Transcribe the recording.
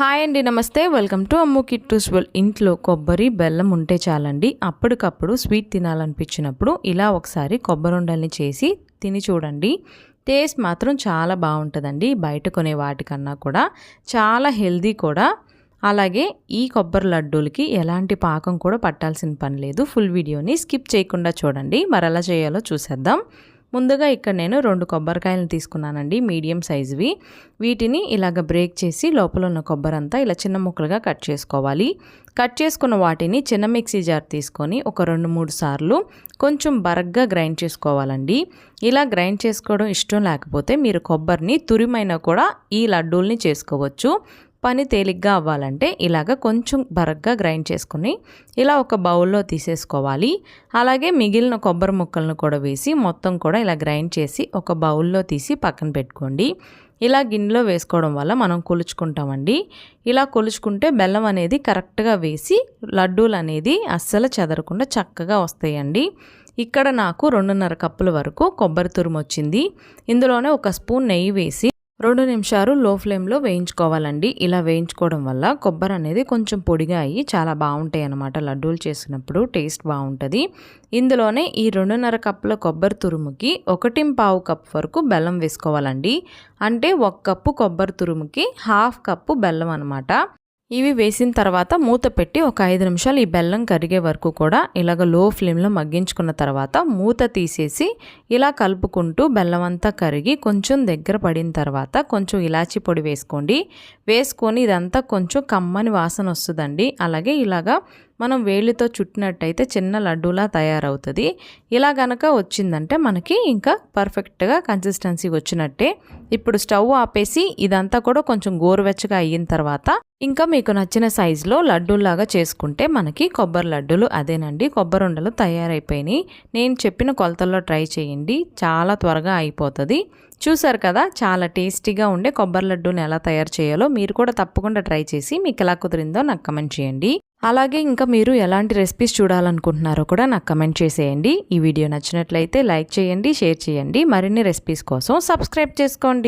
Hi అండి నమస్తే. Welcome to Ammu Kittus well. ఇంట్లో కొబ్బరి బెల్లం ఉంటే చాలండి. అప్పటికప్పుడు స్వీట్ తినాలనిపించినప్పుడు ఇలా ఒకసారి కొబ్బరి ఉండల్ని చేసి తిని చూడండి. టేస్ట్ మాత్రం చాలా బాగుంటుందండి. బయట కొనే వాటికన్నా కూడా చాలా హెల్దీ కూడా. అలాగే ఈ కొబ్బరి లడ్డూలకి ఎలాంటి పాకం కూడా పట్టాల్సిన పని లేదు. ఫుల్ వీడియోని స్కిప్ చేయకుండా చూడండి. మరి ఎలా చేయాలో చూసేద్దాం. ముందుగా ఇక్కడ నేను రెండు కొబ్బరికాయలను తీసుకున్నానండి మీడియం సైజువి. వీటిని ఇలాగ బ్రేక్ చేసి లోపల ఉన్న కొబ్బరంతా ఇలా చిన్న ముక్కలుగా కట్ చేసుకోవాలి. కట్ చేసుకున్న వాటిని చిన్న మిక్సీ జార్ తీసుకొని ఒక రెండు మూడు సార్లు కొంచెం బరగ్గా గ్రైండ్ చేసుకోవాలండి. ఇలా గ్రైండ్ చేసుకోవడం ఇష్టం లేకపోతే మీరు కొబ్బరిని తురిమైనా కూడా ఈ లడ్డూల్ని చేసుకోవచ్చు. పని తేలిగ్గా అవ్వాలంటే ఇలాగ కొంచెం బరగ్గా గ్రైండ్ చేసుకుని ఇలా ఒక బౌల్లో తీసేసుకోవాలి. అలాగే మిగిలిన కొబ్బరి ముక్కలను కూడా వేసి మొత్తం కూడా ఇలా గ్రైండ్ చేసి ఒక బౌల్లో తీసి పక్కన పెట్టుకోండి. ఇలా గిన్నెలో వేసుకోవడం వల్ల మనం కొలుచుకుంటామండి. ఇలా కొలుచుకుంటే బెల్లం అనేది కరెక్ట్గా వేసి లడ్డూలు అనేది అస్సలు చెదరకుండా చక్కగా వస్తాయండి. ఇక్కడ నాకు రెండున్నర కప్పుల వరకు కొబ్బరి తురుము వచ్చింది. ఇందులోనే ఒక స్పూన్ నెయ్యి వేసి రెండు నిమిషాలు లో ఫ్లేమ్లో వేయించుకోవాలండి. ఇలా వేయించుకోవడం వల్ల కొబ్బరి అనేది కొంచెం పొడిగా అయ్యి చాలా బాగుంటాయి అన్నమాట. లడ్డూలు చేసినప్పుడు టేస్ట్ బాగుంటుంది. ఇందులోనే ఈ రెండున్నర కప్పుల కొబ్బరి తురుముకి ఒకటి పావు కప్ వరకు బెల్లం వేసుకోవాలండి. అంటే ఒక కప్పు కొబ్బరి తురుముకి హాఫ్ కప్పు బెల్లం అనమాట ఇవి వేసిన తర్వాత మూత పెట్టి ఒక ఐదు నిమిషాలు ఈ బెల్లం కరిగే వరకు కూడా ఇలాగ లో ఫ్లేమ్లో మగ్గించుకున్న తర్వాత మూత తీసేసి ఇలా కలుపుకుంటూ బెల్లం అంతా కరిగి కొంచెం దగ్గర పడిన తర్వాత కొంచెం ఇలాచి పొడి వేసుకోండి. వేసుకొని ఇదంతా కొంచెం కమ్మని వాసన వస్తుందండి. అలాగే ఇలాగా మనం వేలితో చుట్టినట్టయితే చిన్న లడ్డూలా తయారవుతుంది. ఇలా గనక వచ్చిందంటే మనకి ఇంకా పర్ఫెక్ట్గా కన్సిస్టెన్సీ వచ్చినట్టే. ఇప్పుడు స్టవ్ ఆపేసి ఇదంతా కూడా కొంచెం గోరువెచ్చగా అయిన తర్వాత ఇంకా మీకు నచ్చిన సైజులో లడ్డూలాగా చేసుకుంటే మనకి కొబ్బరి లడ్డూలు అదేనండి. కొబ్బరి ఉండలు తయారైపోయినాయి. నేను చెప్పిన కొలతల్లో ట్రై చేయండి. చాలా త్వరగా అయిపోతుంది. చూసారు కదా చాలా టేస్టీగా ఉండే కొబ్బరి లడ్డూని ఎలా తయారు చేయాలో మీరు కూడా తప్పకుండా ట్రై చేసి మీకు ఎలా కుదిరిందో నాకు కమెంట్ చేయండి. అలాగే ఇంకా మీరు ఎలాంటి రెసిపీస్ చూడాలనుకుంటున్నారో కూడా నాకు కమెంట్ చేసేయండి. ఈ వీడియో నచ్చినట్లయితే లైక్ చేయండి షేర్ చేయండి. మరిన్ని రెసిపీస్ కోసం సబ్స్క్రైబ్ చేసుకోండి.